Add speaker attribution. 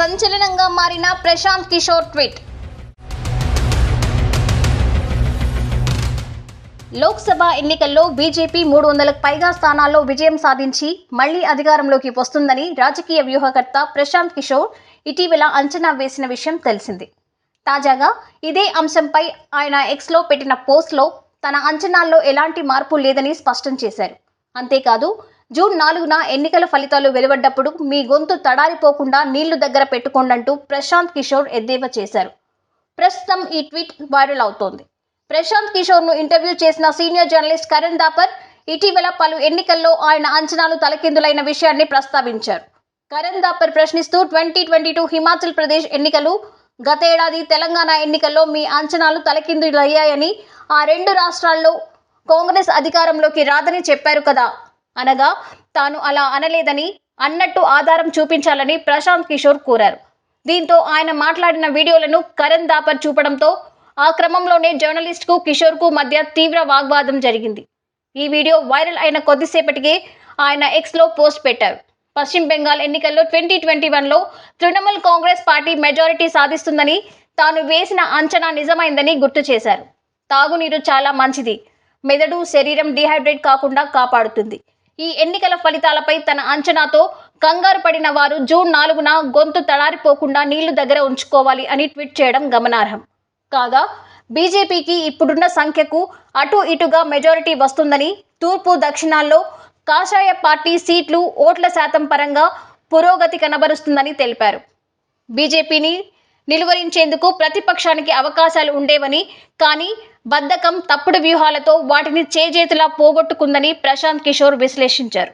Speaker 1: సంచలనంగా మారిన ప్రశాంత్ కిషోర్ ట్వీట్. లోక్సభ ఎన్నికల్లో బీజేపీ మూడు వందలకు పైగా స్థానాల్లో విజయం సాధించి మళ్ళీ అధికారంలోకి వస్తుందని రాజకీయ వ్యూహకర్త ప్రశాంత్ కిషోర్ ఇటీవల అంచనా వేసిన విషయం తెలిసింది. తాజాగా ఇదే అంశంపై ఆయన ఎక్స్లో పెట్టిన పోస్ట్లో తన అంచనాల్లో ఎలాంటి మార్పు లేదని స్పష్టం చేశారు. అంతేకాదు జూన్ నాలుగున ఎన్నికల ఫలితాలు వెలువడ్డప్పుడు మీ గొంతు తడారిపోకుండా నీళ్ళు దగ్గర పెట్టుకోండంటూ ప్రశాంత్ కిషోర్ ఎద్దేవా చేశారు. ప్రస్తుతం ఈ ట్వీట్ వైరల్ అవుతోంది. ప్రశాంత్ కిషోర్ను ఇంటర్వ్యూ చేసిన సీనియర్ జర్నలిస్ట్ కరణ్ దాపర్ ఇటీవల పలు ఎన్నికల్లో ఆయన అంచనాలు తలకిందులైన విషయాన్ని ప్రస్తావించారు. కరణ్ దాపర్ ప్రశ్నిస్తూ twenty twenty two Himachal Pradesh ఎన్నికలు గతేడాది తెలంగాణ ఎన్నికల్లో మీ అంచనాలు తలకిందులయ్యాయని ఆ రెండు రాష్ట్రాల్లో కాంగ్రెస్ అధికారంలోకి రాదని చెప్పారు కదా. అనగా తాను అలా అనలేదని అన్నట్టు ఆధారం చూపించాలని ప్రశాంత్ కిషోర్ కోరారు. దీంతో ఆయన మాట్లాడిన వీడియోలను కరణ్ దాపర్ చూపడంతో ఆ క్రమంలోనే జర్నలిస్ట్కు కిషోర్కు మధ్య తీవ్ర వాగ్వాదం జరిగింది. ఈ వీడియో వైరల్ అయిన కొద్దిసేపటికే ఆయన ఎక్స్లో పోస్ట్ పెట్టారు. పశ్చిమ బెంగాల్ ఎన్నికల్లో ట్వంటీ ట్వంటీ వన్లో తృణమూల్ కాంగ్రెస్ పార్టీ మెజారిటీ సాధిస్తుందని తాను వేసిన అంచనా నిజమైందని గుర్తు చేశారు. తాగునీరు చాలా మంచిది. మెదడు శరీరం డిహైడ్రేట్ కాకుండా కాపాడుతుంది. ఈ ఎన్నికల ఫలితాలపై తన అంచనాతో కంగారు పడిన వారు జూన్ నాలుగున గొంతు తడారిపోకుండా నీళ్ళు దగ్గర ఉంచుకోవాలి అని ట్వీట్ చేయడం గమనార్హం. కాగా బీజేపీకి ఇప్పుడున్న సంఖ్యకు అటు ఇటుగా మెజారిటీ వస్తుందని తూర్పు దక్షిణాల్లో కాషాయ పార్టీ సీట్లు ఓట్ల శాతం పరంగా పురోగతి కనబరుస్తుందని తెలిపారు. బీజేపీని నిలువరించేందుకు ప్రతిపక్షానికి అవకాశాలు ఉండేవని కానీ బద్ధకం తప్పుడు వ్యూహాలతో వాటిని చేజేతులా పోగొట్టుకుందని ప్రశాంత్ కిషోర్ విశ్లేషించారు.